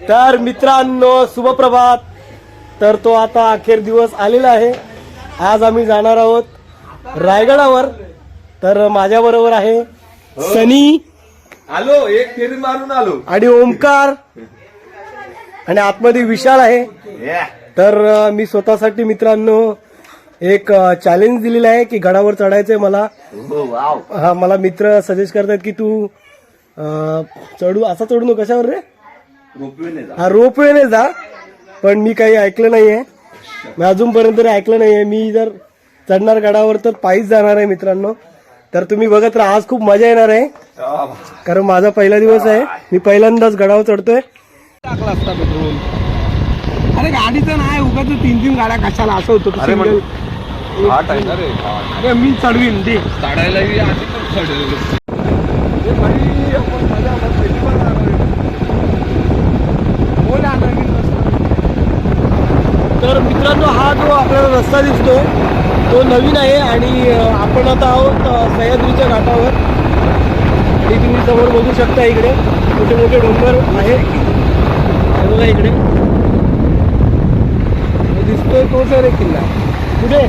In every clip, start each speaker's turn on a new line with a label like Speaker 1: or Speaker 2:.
Speaker 1: तर मित्रांनो शुभप्रभात. तर तो आता अखेर दिवस आलेला आहे. आज आम्ही जाणार आहोत रायगडावर. तर माझ्या बरोबर आहे सनी.
Speaker 2: आलो एक फेरी मारून आलो.
Speaker 1: आणि ओमकार. आणि आतमध्ये विशाल आहे. तर मी स्वतःसाठी मित्रांनो एक चॅलेंज दिलेलं आहे की गडावर चढायचंय मला.
Speaker 2: वाव.
Speaker 1: हा मला मित्र सजेस्ट करतात की तू चढू. असा चढू नको कशावर रे? हा रोपवेने जा. पण मी काही ऐकलं नाहीये. मी अजूनपर्यंत तरी ऐकलं नाहीये. मी जर चढणार गडावर तर पायीच जाणार आहे मित्रांनो. तर तुम्ही बघत राहा आज खूप मजा येणार आहे. कारण माझा पहिला दिवस आहे. मी पहिल्यांदाच गडावर चढतोय. टाकला असता पेट्रोल अरे गाडीचं नाही. उगाच तीन तीन गाड्या कशाला? असं होतं
Speaker 2: अरे घाट
Speaker 1: अरे मी चढवीन. दे.
Speaker 2: काढायलाही
Speaker 1: तर मित्रांनो हा जो आपल्याला रस्ता दिसतो तो नवीन आहे आणि आपण आता आहोत सह्याद्रीच्या घाटावर. हे तुम्ही समोर बघू शकता इकडे. मोठे मोठे डोंगर आहे. बघा इकडे. दिसतोय तो सर एक किल्ला. कुठे?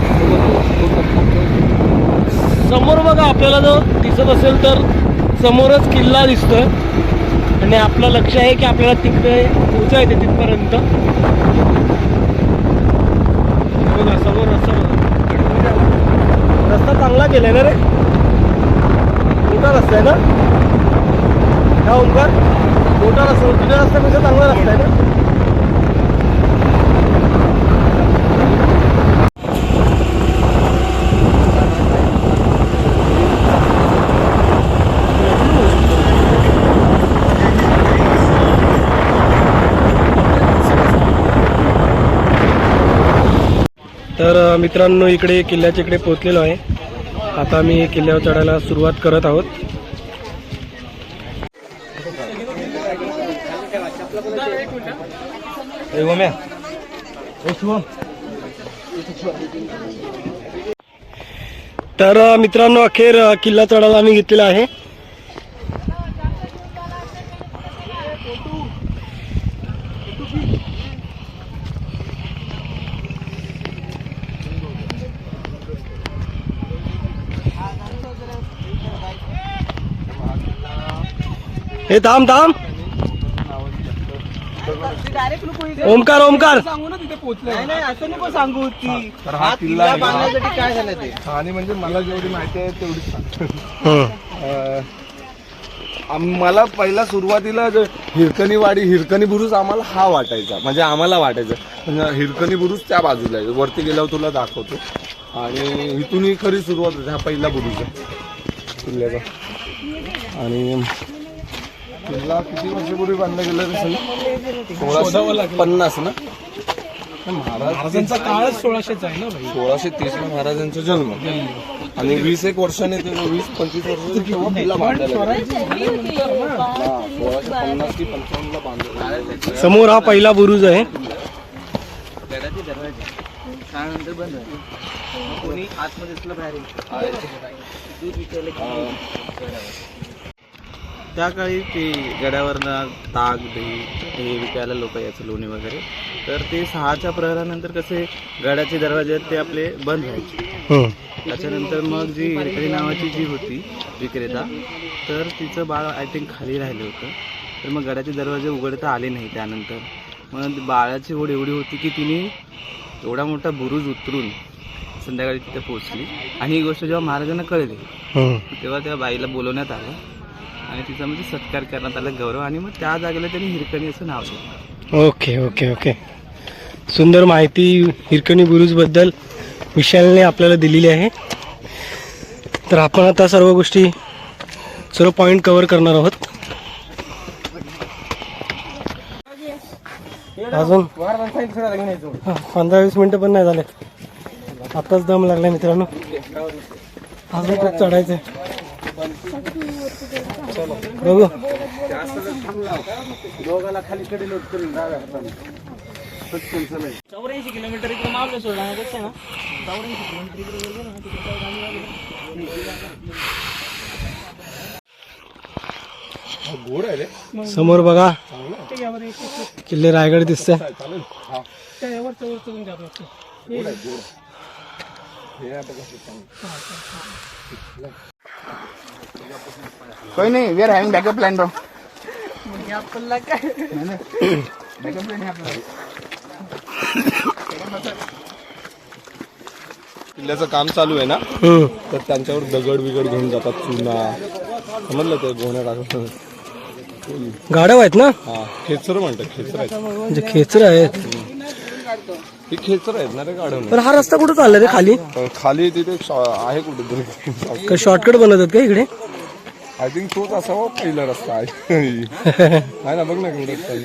Speaker 1: समोर बघा आपल्याला जो दिसत असेल तर समोरच किल्ला दिसतोय. आणि आपलं लक्ष आहे की आपल्याला तिकडे पोचायचं तिथपर्यंत. बघा समोर रस्ता बघा. रस्ता चांगला केलाय ना रे. मोठा रस्ता आहे ना? हा ओंकार मोठा रस्ता म्हणजे तुझ्या रस्त्यापेक्षा चांगला रस्ता आहे ना? तर मित्रांनो इकडे किल्ल्याच्या इकडे पोहोचलेलो आहे. आता मी किल्ल्यावर चढायला सुरुवात करत आहोत. तर मित्रांनो अखेर किल्ला चढायला आम्ही घेतलेला आहे. हे थांब थांब. ओमकार ओमकार.
Speaker 3: नाही नाही असं नको सांगू ती
Speaker 2: तर हा किल्ला आहे. ना.
Speaker 3: बांधण्यासाठी काय झालं ते?
Speaker 2: आणि म्हणजे मला जेवढी माहिती आहे तेवढी सांगतो.
Speaker 1: हं.
Speaker 2: अं, आम- मला पहिला सुरुवातीला जो हिरकणीवाडी हिरकणी बुरुज आम्हाला हा वाटायचा. म्हणजे आम्हाला वाटायचं. म्हणजे हिरकणी बुरुज त्या बाजूला आहे. वरती गेल्यावर तुला दाखवतो. आणि इथून ही खरी सुरुवात होते. हा पहिला बुरुज आहे. किल्ल्याचा. आणि किल्ला किती वर्षापूर्वी बांधला गेला सोळाशे पन्नास ना?
Speaker 1: महाराजांचा काळच सोळाशेचा आहे ना भाई?
Speaker 2: सोळाशे तीस ला महाराजांचा जन्म. आणि वीस एक वर्षाने ते वीस पंचवीस वर्ष तेव्हा किल्ला. हा, सोळाशे पन्नास की पंचावन्न ला बांधला
Speaker 1: समोर हा पहिला बुरुज आहे.
Speaker 3: त्यानंतर बंद झालं. कोणी आतमध्ये बाहेर. दूध विकायला त्या काळी ते गड्यावरनं ताक दही हे विकायला लोक यायचे लोणी वगैरे. तर ते सहाच्या प्रहरानंतर कसे गडाचे दरवाजे आहेत ते आपले बंद व्हायचे.
Speaker 1: हं.
Speaker 3: त्याच्यानंतर मग जी हिरकणी नावाची जी होती विक्रेता तर तिचं बाळ आय थिंक खाली राहिलं होतं. तर मग गडाचे दरवाजे उघडता आले नाही त्यानंतर. मग बाळाची ओढ एवढी होती की तिने एवढा मोठा बुरुज उतरून संध्याकाळी तिथे पोहोचली. आणि ही गोष्ट जेव्हा महाराजांना कळली
Speaker 1: हं.
Speaker 3: तेव्हा त्या बाईला बोलवण्यात आलं. आणि तिचा म्हणजे सत्कार करण्यात आला गौरव आणि मग त्या जागेला त्यांनी हिरकणी असं नाव दिलं.
Speaker 1: Okay okay okay. सुंदर माहिती हिरकणी बुरुजबद्दल विशालने आपल्याला दिलेली आहे. तर आपण आता सर्व गोष्टी सर्व पॉईंट कव्हर करणार आहोत. अजून? हा, पंधरा वीस मिनिटं पण नाही झाले. आताच दम लागला मित्रांनो. अजून खूप चढायचंय बघू
Speaker 3: चौऱ्याऐंशी किलोमीटर इकडे मावलं सोडण्यापेक्षा ना चौऱ्याऐंशी किलोमीटर इकडे गेलो ना तिकडे काय गाडी लागली.
Speaker 2: गोड आहे रे
Speaker 1: समोर बघा किल्ले रायगड दिसते
Speaker 2: चालेल हा गोड आहे गोड हे आहे बघा हे चांगलं.
Speaker 3: कोई नाही we are having backup plan bro
Speaker 2: किल्ल्याचं काम चालू आहे ना?
Speaker 1: हम्म.
Speaker 2: तर त्यांच्यावर दगड बिगड घेऊन जातात चुना. समजलं ते गोण्या टाकून
Speaker 1: गाढव आहेत ना?
Speaker 2: हा खेचर म्हणतात खेचर आहेत.
Speaker 1: म्हणजे खेचर आहेत.
Speaker 2: ही खेचर आहेत ना रे गाडव
Speaker 1: पण हा रस्ता कुठं चाललाय रे खाली?
Speaker 2: खाली तिथे एक शॉ- आहे कुठे
Speaker 1: का शॉर्टकट बनवतात का इकडे?
Speaker 2: आय थिंक तोच असावा पहिला रस्ता. आहे आहे ना बघ ना केवढं रस्ता आहे.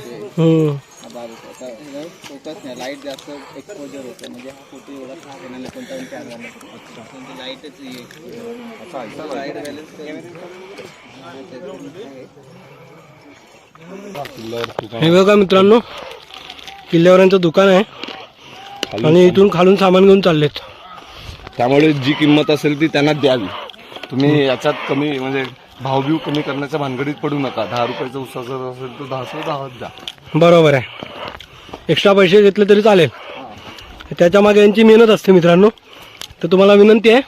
Speaker 3: फोकस नाही लाइट जास्त एक्सपोजर होतं. म्हणजे हा फोटो एवढा खास येणार नाही कोणता पण कॅमेरा नाही लाईटच लाइट
Speaker 2: किल्ल्यावर ठिकाण
Speaker 1: हे बघा मित्रांनो किल्ल्यावर यांचं दुकान आहे. आणि इथून खालून सामान घेऊन चाललेत.
Speaker 2: त्यामुळे जी किंमत असेल ती त्यांना द्यावी. तुम्ही याच्यात कमी म्हणजे भावभीव कमी करण्याच्या भानगडीत पडू नका. दहा रुपयाचा उसा जर असेल तर दहा दहाच द्या.
Speaker 1: बरोबर आहे. एक्स्ट्रा पैसे घेतले तरी चालेल. त्याच्यामागे यांची मेहनत असते मित्रांनो. तर तुम्हाला विनंती आहे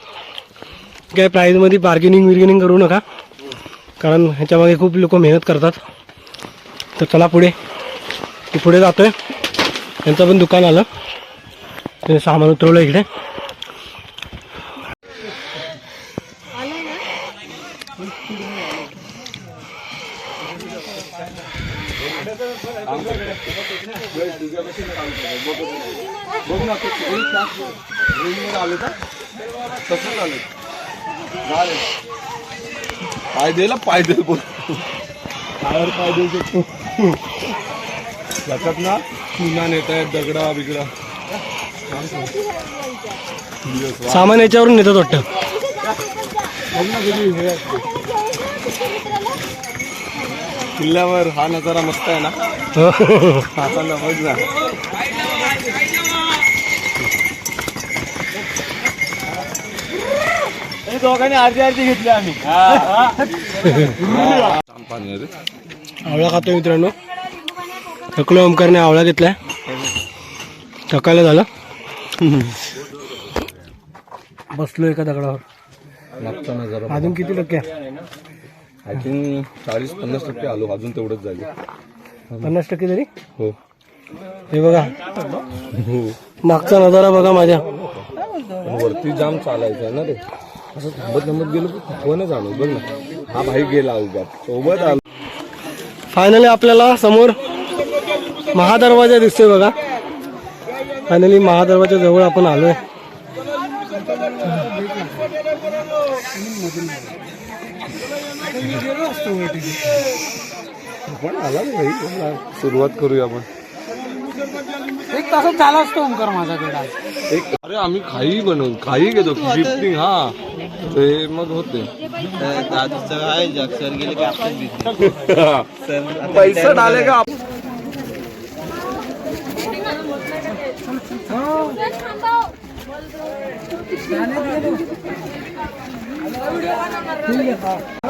Speaker 1: काय प्राईजमध्ये बार्गेनिंग विर्गेनिंग करू नका. कारण ह्याच्यामागे खूप लोक मेहनत करतात. तर चला पुढे. पुढे पुढे जातोय. त्यांचं पण दुकान आलं. ते सामान उतरवलं इकडे.
Speaker 2: बघ ना ते आले का तसंच आले झाले पायदेला पायदेल बोल पायावर पायदेल शकतो याच्यात ना चुना नेत आहेत दगडा बिगडा
Speaker 1: सामान याच्यावरून नेतात वाटतं
Speaker 2: बघ ना कधी हे असते. किल्ल्यावर हा नजारा मस्त आहे ना? आता ना बघ ना.
Speaker 3: दोघांनी अर्धी अर्धी घेतली आम्ही.
Speaker 2: पाणी आहे रे
Speaker 1: आवळा खातोय मित्रांनो. थकलो ओमकारने आवळा घेतलाय. थकायला झालं. बसलो एका दगडावर.
Speaker 2: मागचा नजारा
Speaker 1: अजून किती टक्के?
Speaker 2: आय थिंक चाळीस पन्नास टक्के आलो. अजून तेवढंच झाले.
Speaker 1: पन्नास टक्के तरी?
Speaker 2: हो.
Speaker 1: हे बघा.
Speaker 2: हो.
Speaker 1: मागचा नजारा बघा माझ्या.
Speaker 2: वरती जाम चालायचं ना रे. असं थांबत थांबत गेलो की थकवा जाणव बघ ना. हा भाई गेला उभा सोबत आलो.
Speaker 1: फायनली आपल्याला समोर महादरवाजा दिसतोय बघा. फायनली महादरवाजा जवळ आपण आलोय.
Speaker 2: आपण आला नाही. सुरुवात करूया आपण.
Speaker 1: एक तासात झाला असतो ओंकार माझ्याकडे आज.
Speaker 2: एक अरे आम्ही खाई बनवू खाई घेतो शिफ्टिंग हा. ते मग होते.
Speaker 3: पैसा डाले का?
Speaker 2: ठीक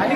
Speaker 2: आणि